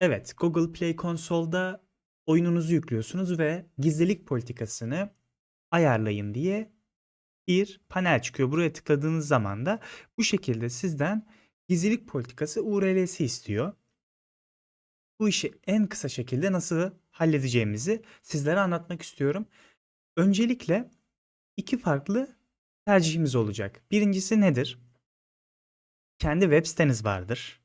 Evet, Google Play Console'da oyununuzu yüklüyorsunuz ve gizlilik politikasını ayarlayın diye bir panel çıkıyor. Buraya tıkladığınız zaman da bu şekilde sizden gizlilik politikası URL'si istiyor. Bu işi en kısa şekilde nasıl halledeceğimizi sizlere anlatmak istiyorum. Öncelikle iki farklı tercihimiz olacak. Birincisi nedir? Kendi web siteniz vardır.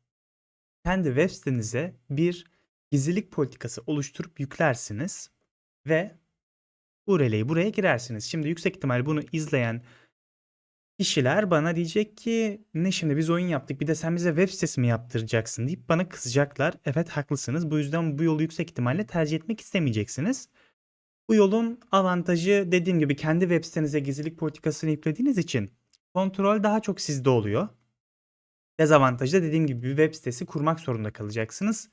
Kendi web sitenize bir gizlilik politikası oluşturup yüklersiniz ve URL'yi buraya girersiniz. Şimdi yüksek ihtimal bunu izleyen kişiler bana diyecek ki ne şimdi biz oyun yaptık bir de sen bize web sitesi mi yaptıracaksın deyip bana kızacaklar. Evet haklısınız. Bu yüzden bu yolu yüksek ihtimalle tercih etmek istemeyeceksiniz. Bu yolun avantajı dediğim gibi kendi web sitenize gizlilik politikasını yüklediğiniz için kontrol daha çok sizde oluyor. Dezavantajı da dediğim gibi bir web sitesi kurmak zorunda kalacaksınız.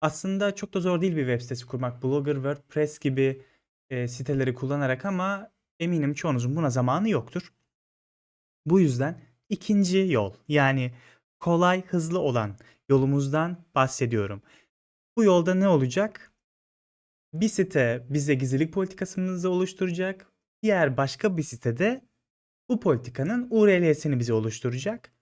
Aslında çok da zor değil bir web sitesi kurmak. Blogger, WordPress gibi e, siteleri kullanarak ama eminim çoğunuzun buna zamanı yoktur. Bu yüzden ikinci yol yani kolay hızlı olan yolumuzdan bahsediyorum. Bu yolda ne olacak? Bir site bize gizlilik politikasımızı oluşturacak. Diğer başka bir sitede bu politikanın URL'sini bize oluşturacak.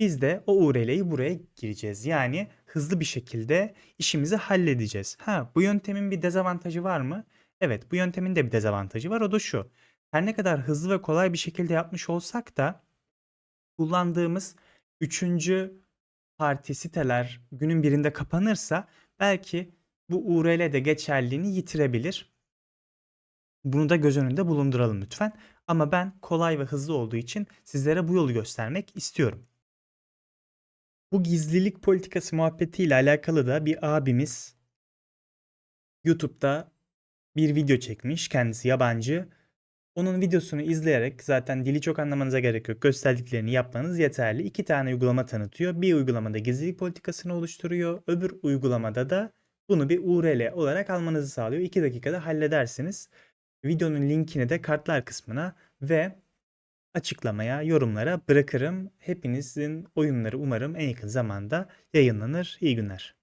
Biz de o URL'yi buraya gireceğiz. Yani hızlı bir şekilde işimizi halledeceğiz. Ha, bu yöntemin bir dezavantajı var mı? Evet, bu yöntemin de bir dezavantajı var. O da şu. Her ne kadar hızlı ve kolay bir şekilde yapmış olsak da kullandığımız üçüncü parti siteler günün birinde kapanırsa belki bu URL de geçerliliğini yitirebilir. Bunu da göz önünde bulunduralım lütfen. Ama ben kolay ve hızlı olduğu için sizlere bu yolu göstermek istiyorum. Bu gizlilik politikası muhabbetiyle alakalı da bir abimiz YouTube'da bir video çekmiş. Kendisi yabancı. Onun videosunu izleyerek zaten dili çok anlamanıza gerek yok. Gösterdiklerini yapmanız yeterli. İki tane uygulama tanıtıyor. Bir uygulamada gizlilik politikasını oluşturuyor. Öbür uygulamada da bunu bir URL olarak almanızı sağlıyor. 2 dakikada halledersiniz. Videonun linkini de kartlar kısmına ve açıklamaya, yorumlara bırakırım. Hepinizin oyunları umarım en yakın zamanda yayınlanır. İyi günler.